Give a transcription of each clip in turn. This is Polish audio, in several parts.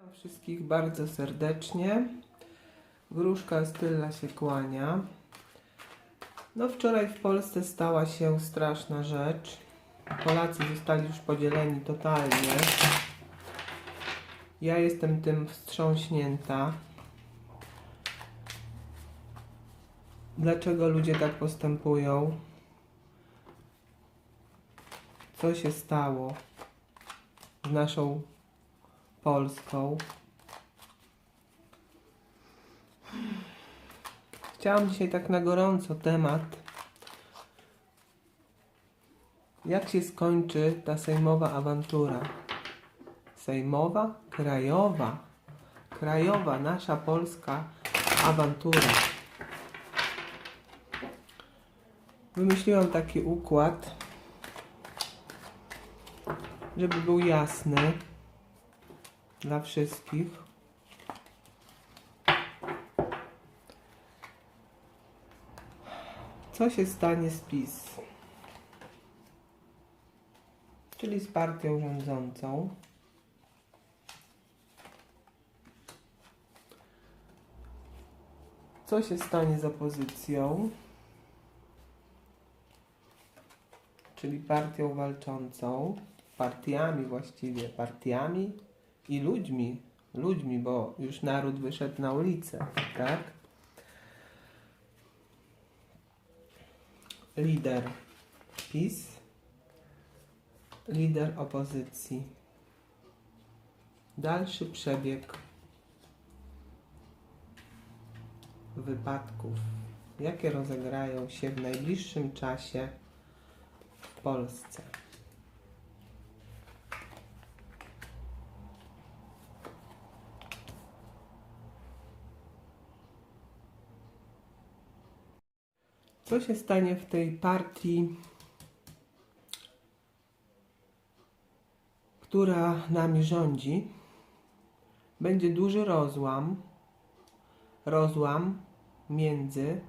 Witam wszystkich bardzo serdecznie. Wróżka Stylla się kłania. No wczoraj w Polsce stała się straszna rzecz. Polacy zostali już podzieleni totalnie. Ja jestem tym wstrząśnięta. Dlaczego ludzie tak postępują? Co się stało z naszą Polską? Chciałam dzisiaj tak na gorąco temat. Jak się skończy ta sejmowa awantura? Sejmowa? Krajowa. Krajowa, nasza polska awantura. Wymyśliłam taki układ, żeby był jasny dla wszystkich. Co się stanie z PiS? Czyli z partią rządzącą. Co się stanie z opozycją? Czyli partią walczącą, partiami właściwie, partiami i ludźmi, ludźmi, bo już naród wyszedł na ulicę, tak? Lider PiS, lider opozycji. Dalszy przebieg wypadków, jakie rozegrają się w najbliższym czasie w Polsce. Co się stanie w tej partii, która nami rządzi? Będzie duży rozłam. Rozłam między.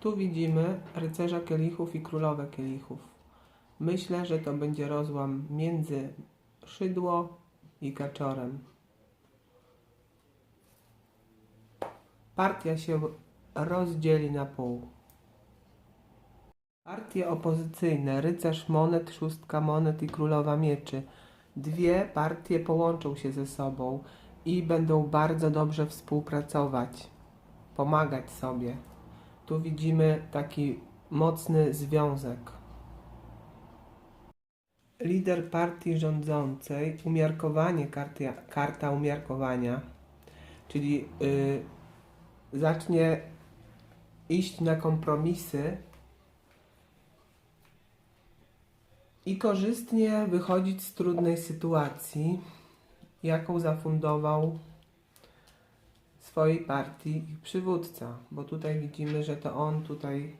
Tu widzimy rycerza kielichów i królowę kielichów. Myślę, że to będzie rozłam między szydło i kaczorem. Partia się rozdzieli na pół. Partie opozycyjne, rycerz monet, szóstka monet i królowa mieczy. Dwie partie połączą się ze sobą i będą bardzo dobrze współpracować, pomagać sobie. Tu widzimy taki mocny związek. Lider partii rządzącej, umiarkowanie, karta umiarkowania, czyli y, zacznie iść na kompromisy i korzystnie wychodzić z trudnej sytuacji, jaką zafundował swojej partii ich przywódca, bo tutaj widzimy, że to on tutaj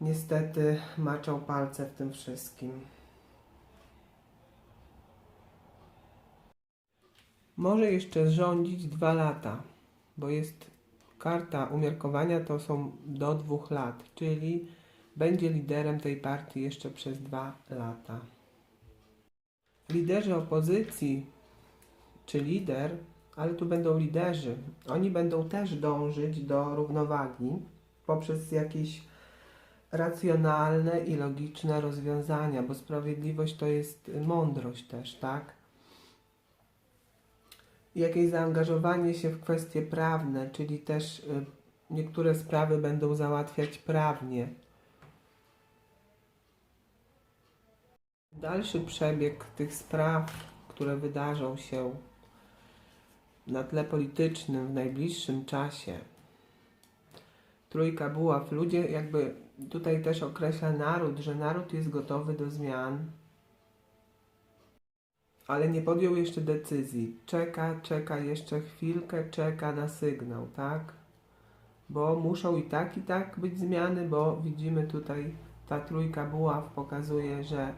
niestety maczał palce w tym wszystkim. Może jeszcze rządzić dwa lata, bo jest karta umiarkowania to są do dwóch lat, czyli będzie liderem tej partii jeszcze przez dwa lata. Liderzy opozycji, czy lider, ale tu będą liderzy, oni będą też dążyć do równowagi poprzez jakieś racjonalne i logiczne rozwiązania, bo sprawiedliwość to jest mądrość też, tak? Jakieś zaangażowanie się w kwestie prawne, czyli też y, niektóre sprawy będą załatwiać prawnie. Dalszy przebieg tych spraw, które wydarzą się na tle politycznym w najbliższym czasie. Trójka buław. Ludzie jakby tutaj też określa naród, że naród jest gotowy do zmian, ale nie podjął jeszcze decyzji. Czeka, czeka jeszcze chwilkę, czeka na sygnał, tak? Bo muszą i tak, i tak być zmiany, bo widzimy tutaj ta trójka buław pokazuje, że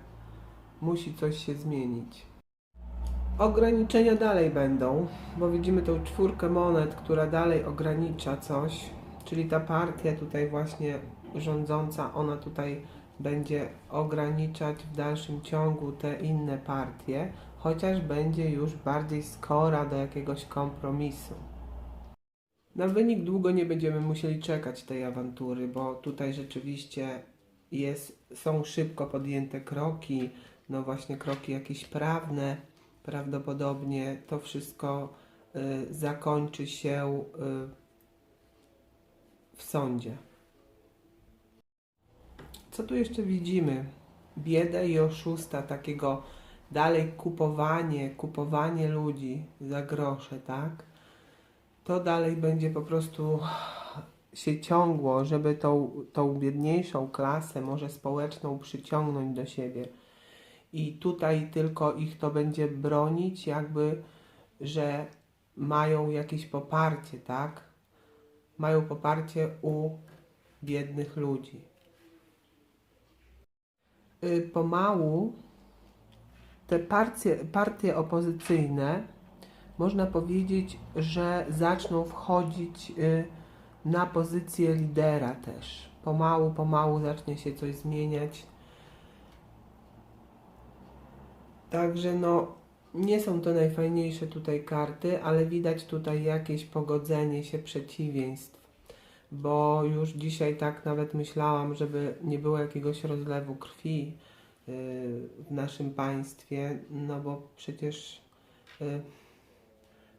musi coś się zmienić. Ograniczenia dalej będą, bo widzimy tą czwórkę monet, która dalej ogranicza coś, czyli ta partia tutaj właśnie rządząca, ona tutaj będzie ograniczać w dalszym ciągu te inne partie, chociaż będzie już bardziej skora do jakiegoś kompromisu. Na wynik długo nie będziemy musieli czekać tej awantury, bo tutaj rzeczywiście jest, są szybko podjęte kroki, no właśnie kroki jakieś prawne. Prawdopodobnie to wszystko y, zakończy się y, w sądzie. Co tu jeszcze widzimy? Biedę i oszusta, takiego dalej kupowanie, kupowanie ludzi za grosze, tak? To dalej będzie po prostu się ciągło, żeby tą, tą biedniejszą klasę, może społeczną, przyciągnąć do siebie. I tutaj tylko ich to będzie bronić, jakby, że mają jakieś poparcie, tak? Mają poparcie u biednych ludzi. Y, Pomału te partie, partie opozycyjne, można powiedzieć, że zaczną wchodzić y, na pozycję lidera też. Pomału, pomału zacznie się coś zmieniać. Także no, nie są to najfajniejsze tutaj karty, ale widać tutaj jakieś pogodzenie się przeciwieństw. Bo już dzisiaj tak nawet myślałam, żeby nie było jakiegoś rozlewu krwi yy, w naszym państwie, no bo przecież yy,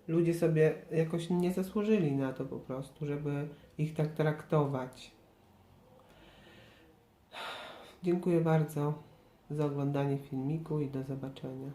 ludzie sobie jakoś nie zasłużyli na to po prostu, żeby ich tak traktować. Dziękuję bardzo za oglądanie filmiku i do zobaczenia.